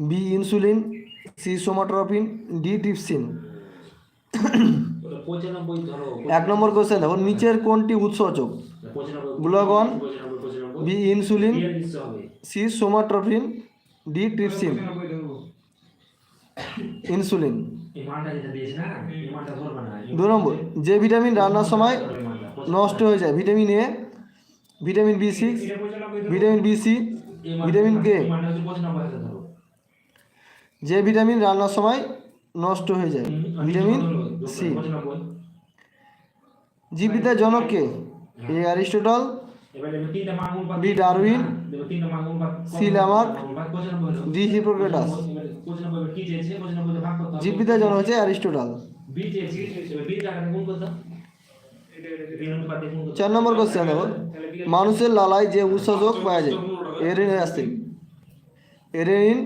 B insulin C somatropin D ধরো এক নম্বর কোশ্চেন দেখো নিচের কোনটি উৎসেচক? গ্লুকাগন পঁচানব্বই B insulin C somatropin D trypsin insulin দু নম্বর যে ভিটামিন রান্নার সময় নষ্ট হয়ে যায় vitamin A vitamin B six vitamin B C vitamin K এই মালটা হচ্ছে পঁচানব্বই হাজার ধরো যে ভিটামিন রান্নার সময় নষ্ট হয়ে যায়। Vitamin C. পঁচানব্বই জীবিতের জনককে এ অ্যারিস্টটল বি ডারউইন, অনুপাত সি লামার্ক, ডি হিপোক্রেটাস। কি জীবিতের জনক হচ্ছে অ্যারিস্টটল। চার নম্বর কোশ্চেন দেখো। মানুষের লালায় যে উৎসেচক পাওয়া যায় এরিন অ্যাসিড। এরেনিন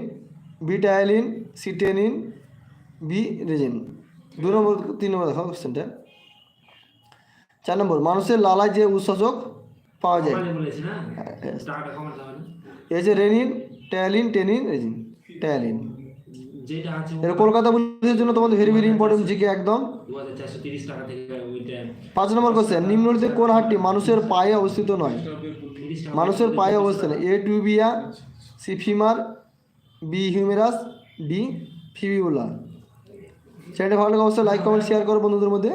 বিটাইলিন সিটেনিন বি রেজিন দু নম্বর তিন নম্বর দেখো কোশ্চেনটা চার নম্বর মানুষের লালায় যে উৎসেচক পাওয়া যায়। হবে না? এই যে রেনিন ট্যালিন টেনিন রেজিন ট্যালিন। এটা কলকাতা পুলিশের জন্য তোমাদের ভেরি ভেরি ইম্পর্টেন্ট জিকে একদম। পাঁচ নম্বর কোশ্চেন নিম্নলিখিত কোন হাড়টি মানুষের পায়ে অবস্থিত নয়? মানুষের পায়ে অবস্থান A tibia C femur B humerus D fibula চ্যানেলটা ভালো লাগে অবশ্যই লাইক কমেন্ট শেয়ার করো বন্ধুদের মধ্যে।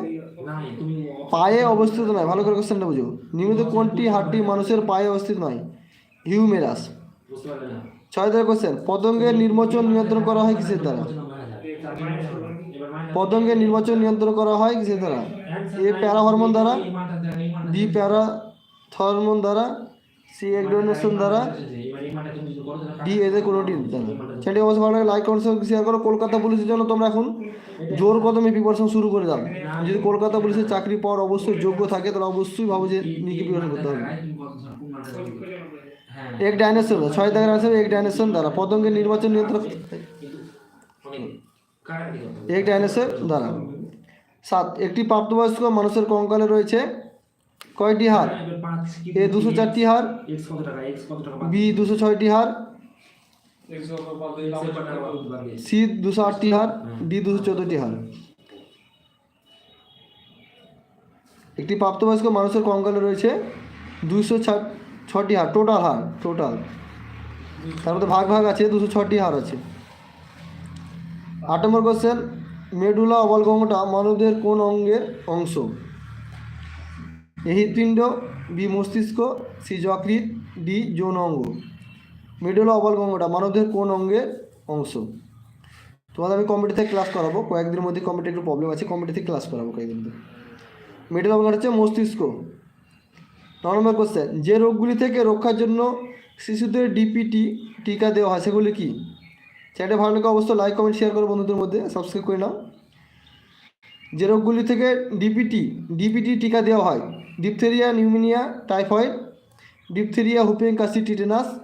পায়ে অবস্থিত নয়, ভালো করে কোশ্চেনটা বুঝো। নিয়মিত কোনটি হাড়টি মানুষের পায়ে অবস্থিত নয়? হিউমেরাস। ছয় নম্বর কোশ্চেন পতঙ্গের নির্বাচন নিয়ন্ত্রণ করা হয় কিসের দ্বারা? পতঙ্গের নির্বাচন নিয়ন্ত্রণ করা হয় কিসের দ্বারা? এ প্যারা হরমোন দ্বারা, বি প্যারা হরমোন দ্বারা সি যদি করো তাহলে ডি এদের কোনোটি সেটি অবশ্যই ভালো লাগে লাইক কমেন্ট শেয়ার করো। কলকাতা পুলিশের জন্য তোমরা এখন জোর কদমে প্রিপারেশন শুরু করে দাও। যদি কলকাতা পুলিশের চাকরি পাওয়ার অবশ্যই যোগ্য থাকে তাহলে অবশ্যই ভাবো যে নিজেকে প্রিপারেশন করতে হবে? হ্যাঁ। এক ডাইনেশন ছয় দাগের আছে এক ডাইনেশন দ্বারা। পতঙ্গের নির্বাচন নিয়ন্ত্রণ। এক ডাইনেশন দ্বারা। সাত একটি প্রাপ্তবয়স্ক মানুষের কঙ্কালে রয়েছে। কয়টি কি এ দুশো চারটি টাকা? বি দুশো ছয়টি হার। সি দুশো আটটি হার ডি দুশো চোদ্দটি হার। একটি প্রাপ্তবয়স্ক মানুষের কঙ্কালে রয়েছে দুশো ছটি হার টোটাল হার টোটাল। তার মধ্যে ভাগ ভাগ আছে দুশো ছটি হার আছে। আট নম্বর কোশ্চেন মেডুলা অবলগঙ্গটা মানবদের কোন অঙ্গের অংশ? এ হৃৎপিণ্ড বি মস্তিষ্ক, সি যকৃৎ, ডি যৌন অঙ্গ। মেডুলা অবলগঙ্গটা মানবদের কোন অঙ্গের অংশ? তোমাদের আমি কম্পিউটার থেকে ক্লাস করাবো, কয়েকদিনের মধ্যে কম্পিউটার একটু প্রবলেম আছে কম্পিউটার থেকে ক্লাস করাবো কয়েকদিন মেডুলা অবলগঙ্গ হচ্ছে মস্তিষ্ক। ন নম্বর কোশ্চেন যে রোগগুলি থেকে রক্ষার জন্য শিশুদের ডিপিটি টিকা দেওয়া হয়, সেগুলি কি? চ্যানেলটা ভালো লাগে অবশ্যই লাইক কমেন্ট শেয়ার করো বন্ধুদের মধ্যে সাবস্ক্রাইব করে নাও। যে রোগগুলি থেকে ডিপিটি ডিপিটি টিকা দেওয়া হয়। Diphtheria, pneumonia, typhoid, diphtheria whooping কাশি টিটেনাস,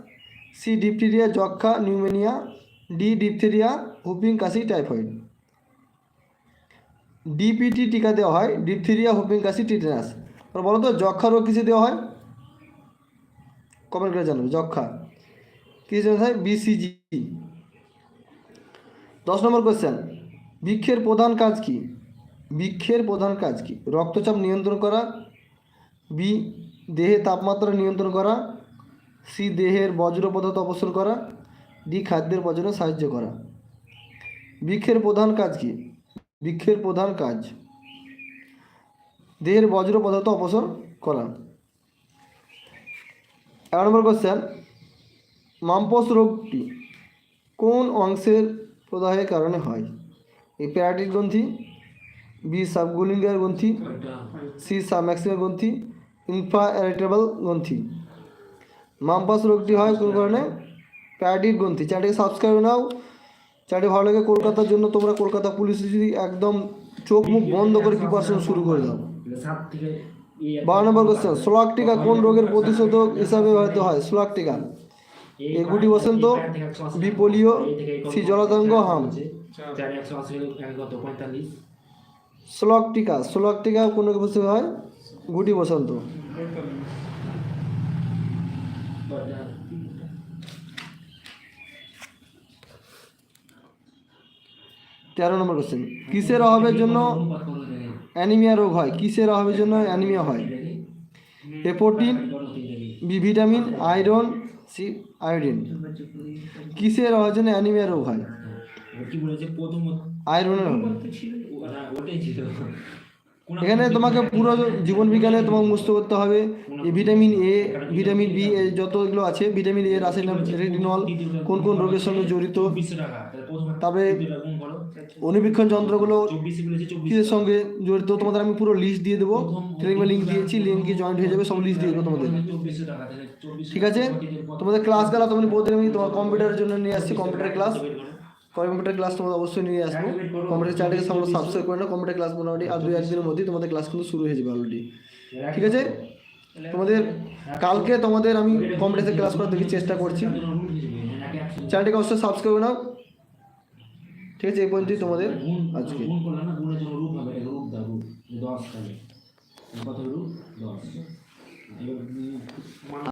সি ডিপথেরিয়া যক্ষা নিউমোনিয়া, ডি ডিপথেরিয়া হুপিং কাশি, টাইফয়েড। ডিপিটি টিকা দেওয়া হয়, ডিপথেরিয়া হুপিং কাশি, টিটেনাস। বলো তো যক্ষা রোগ কিসে দেওয়া হয়? কমেন্ট করে জানাবে যক্ষা কিসে দেওয়া হয়? বিসিজি দশ নম্বর কোশ্চেন বৃক্ষের প্রধান কাজ কি? বৃক্ষের প্রধান কাজ কি? রক্তচাপ নিয়ন্ত্রণ করা, বি দেহে তাপমাত্রা নিয়ন্ত্রণ করা, সি, দেহের বজ্র পদার্থ অপসারণ করা, ডি, খাদ্যের পচনে সাহায্য করা। বৃক্ষের প্রধান কাজ কি? বৃক্ষের প্রধান কাজ, দেহের বজ্র পদার্থ অপসারণ করা। এক নম্বর কোশ্চেন মাম্পস রোগটি কোন অংশের প্রদাহের কারণে হয়? এই প্যারাটিক গ্রন্থি বি সাবগুলিঙ্গার গ্রন্থি সি সাবম্যাক্সিমাল গ্রন্থি ইনফ্রাএরিটেবল গ্রন্থি। মাম্পাস রোগটি হয় কোন কারণে? প্যারাটিক গ্রন্থি। চ্যানেলটিকে সাবস্ক্রাইব নাও। চ্যানেলটি ভালো লাগে কলকাতার জন্য তোমরা কলকাতা পুলিশ যদি একদম চোখ মুখ বন্ধ করে প্রিপারেশন শুরু করে দাও। সাত থেকে বারো নম্বর কোশ্চেন সোলাক টিকা কোন রোগের প্রতিষেধক হিসাবে ব্যবহৃত হয়? সোলাক টিকা এ গুটি বসন্ত বি পোলিও সি জলাতঙ্ক হাম। সোলক টিকা সোলক টিকা কোন প্রতিষেধক হয়? গুটি বসন্ত। তেরো নম্বর কোশ্চেন কিসের অভাবের জন্য অ্যানিমিয়া রোগ হয়? কিসের অভাবের জন্য অ্যানিমিয়া হয়? দেখি এ প্রোটিন করো তুই দেখি B vitamin iron C iodine. কিসের অভাবের জন্য অ্যানিমিয়া রোগ হয়? আয়রনের এখানে তোমাকে পুরো জীবন বিজ্ঞানে তোমাকে মুখস্থ করতে হবে। ভিটামিন এ ভিটামিন বি এই যতগুলো আছে ভিটামিন এ রাসায়নিক রেটিনল কোন কোন রোগের সঙ্গে জড়িত। তবে অনুবীক্ষণ যন্ত্রগুলো কিসের সঙ্গে জড়িত তোমাদের আমি পুরো লিস্ট দিয়ে দেবো। টেলিগ্রামে লিঙ্ক দিয়েছি লিঙ্কে জয়েন্ট হয়ে যাবে সব লিস্ট দিয়ে দেবো তোমাদের। ঠিক আছে? তোমাদের ক্লাস গেলা তোমাদের বলতে আমি তোমার কম্পিউটারের জন্য নিয়ে আসছি কম্পিউটার ক্লাস কম্পিউটার ক্লাস তোমাদের অবশ্যই নিয়ে আসব। কম্পিউটার চ্যানেলকে তোমরা সাবস্ক্রাইব করে নাও কম্পিউটার ক্লাস মোটামুটি আর দুই একদিনের মধ্যেই তোমাদের ক্লাস কিন্তু শুরু হয়ে যাবে অলরেডি ঠিক আছে? তোমাদের কালকে তোমাদের আমি কম্পিউটার ক্লাস করার দেখি চেষ্টা করছি। চ্যানেলটাকে অবশ্যই সাবস্ক্রাইব করে নাও। ঠিক আছে এই পর্যন্তই তোমাদের আজকে। কত রূপ? দশ।